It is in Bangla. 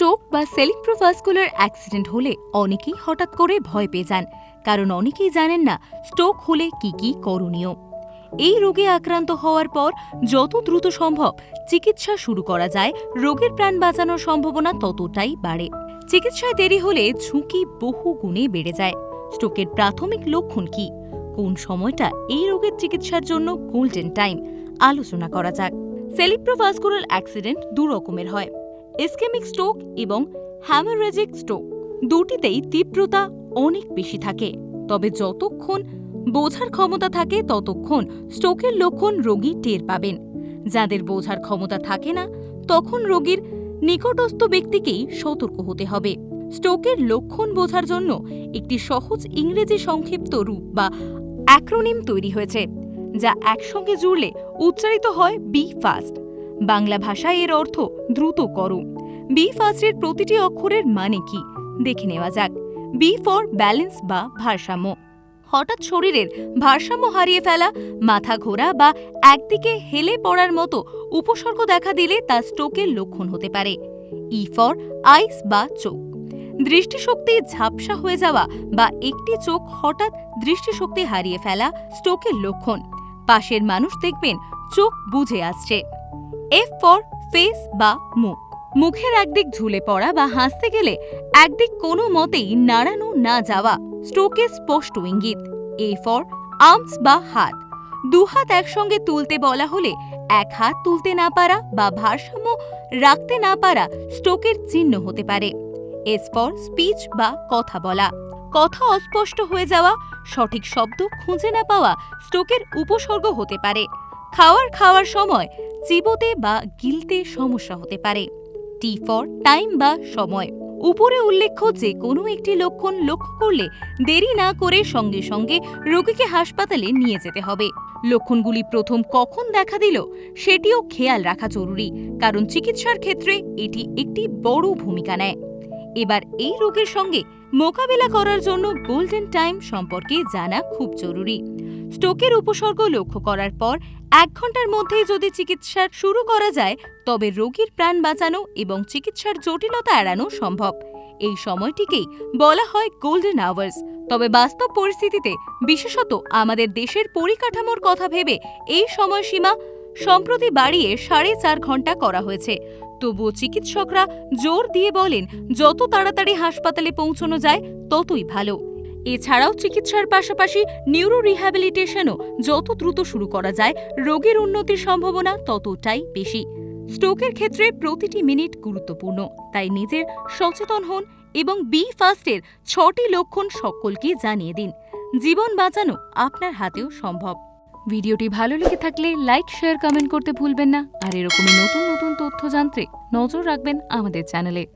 স্ট্রোক বা সেলিপ্রোভাস্কুলার অ্যাক্সিডেন্ট হলে অনেকেই হঠাৎ করে ভয় পেয়ে যান। কারণ অনেকেই জানেন না স্ট্রোক হলে কি কি করণীয়। এই রোগে আক্রান্ত হওয়ার পর যত দ্রুত সম্ভব চিকিৎসা শুরু করা যায়, রোগের প্রাণ বাঁচানোর সম্ভাবনা ততটাই বাড়ে। চিকিৎসায় দেরি হলে ঝুঁকি বহু গুণে বেড়ে যায়। স্ট্রোকের প্রাথমিক লক্ষণ কি? কোন সময়টা এই রোগের চিকিৎসার জন্য গোল্ডেন টাইম আলোচনা করা যাক। সেলিপ্রোভাস্কুলার অ্যাক্সিডেন্ট দু রকমের হয়। ইসকেমিক স্ট্রোক এবং হ্যামারেজিক স্ট্রোক দুটিতেই তীব্রতা অনেক বেশি থাকে। তবে যতক্ষণ বোঝার ক্ষমতা থাকে, ততক্ষণ স্ট্রোকের লক্ষণ রোগী টের পাবেন। যাদের বোঝার ক্ষমতা থাকে না, তখন রোগীর নিকটস্থ ব্যক্তিকেই সতর্ক হতে হবে। স্ট্রোকের লক্ষণ বোঝার জন্য একটি সহজ ইংরেজি সংক্ষিপ্ত রূপ বা অ্যাক্রোনিম তৈরি হয়েছে, যা একসঙ্গে জুড়লে উচ্চারিত হয় বি ফাস্ট। বাংলা ভাষায় এর অর্থ দ্রুত করো। বি ফাস্টের প্রতিটি অক্ষরের মানে কি? দেখে নেওয়া যাক। বি ফর ব্যালেন্স বা ভারসাম্য। হঠাৎ শরীরের ভারসাম্য হারিয়ে ফেলা, মাথা ঘোরা বা একদিকে হেলে পড়ার মতো উপসর্গ দেখা দিলে তা স্ট্রোকের লক্ষণ হতে পারে। ই ফর আইস বা চোখ। দৃষ্টিশক্তি ঝাপসা হয়ে যাওয়া বা একটি চোখ হঠাৎ দৃষ্টিশক্তি হারিয়ে ফেলা স্ট্রোকের লক্ষণ। পাশের মানুষ দেখবেন চোখ বুঝে আসছে। এফ ফর ফেস বা মুখ। মুখের একদিক ঝুলে পড়া বা হাসতে গেলে একদিক কোনো মতেই নাড়ানো না যাওয়া স্ট্রোকের স্পষ্ট ইঙ্গিত। এ ফর আর্মস বা হাত। দুহাত একসঙ্গে তুলতে বলা হলে এক হাত তুলতে না পারা বা ভারসাম্য রাখতে না পারা স্ট্রোকের চিহ্ন হতে পারে। এস ফর স্পিচ বা কথা বলা। কথা অস্পষ্ট হয়ে যাওয়া, সঠিক শব্দ খুঁজে না পাওয়া স্ট্রোকের উপসর্গ হতে পারে। খাওয়ার খাওয়ার সময় চিবোতে বা গিলতে সমস্যা হতে পারে। টি ফর টাইম বা সময়। উপরে উল্লেখ্য যে কোনো একটি লক্ষণ লক্ষ্য করলে দেরি না করে সঙ্গে সঙ্গে রোগীকে হাসপাতালে নিয়ে যেতে হবে। লক্ষণগুলি প্রথম কখন দেখা দিল সেটিও খেয়াল রাখা জরুরি, কারণ চিকিৎসার ক্ষেত্রে এটি একটি বড় ভূমিকা নেয়। এবার এই রোগের সঙ্গে মোকাবেলা করার জন্য গোল্ডেন টাইম সম্পর্কে জানা খুব জরুরি। স্ট্রোকের উপসর্গ লক্ষ্য করার পর এক ঘণ্টার মধ্যেই যদি চিকিৎসা শুরু করা যায়, তবে রোগীর প্রাণ বাঁচানো এবং চিকিৎসার জটিলতা এড়ানো সম্ভব। এই সময়টিকেই বলা হয় গোল্ডেন আওয়ার্স তবে বাস্তব পরিস্থিতিতে, বিশেষত আমাদের দেশের পরিকাঠামোর কথা ভেবে এই সময়সীমা সম্প্রতি বাড়িয়ে সাড়ে চার ঘণ্টা করা হয়েছে। তবুও চিকিৎসকরা জোর দিয়ে বলেন, যত তাড়াতাড়ি হাসপাতালে পৌঁছানো যায়, ততই ভালো। এছাড়াও চিকিৎসার পাশাপাশি নিউরো রিহ্যাবিলিটেশনও যত দ্রুত শুরু করা যায়, রোগের উন্নতির সম্ভাবনা ততটাই বেশি। স্ট্রোকের ক্ষেত্রে প্রতিটি মিনিট গুরুত্বপূর্ণ, তাই নিজের সচেতন হন এবং বি ফার্স্টের ছটি লক্ষণ সকলকে জানিয়ে দিন। জীবন বাঁচানো আপনার হাতেও সম্ভব। ভিডিওটি ভালো লেগে থাকলে লাইক, শেয়ার কমেন্ট করতে ভুলবেন না। আর এরকমই নতুন নতুন তথ্য জানতে নজর রাখবেন আমাদের চ্যানেলে।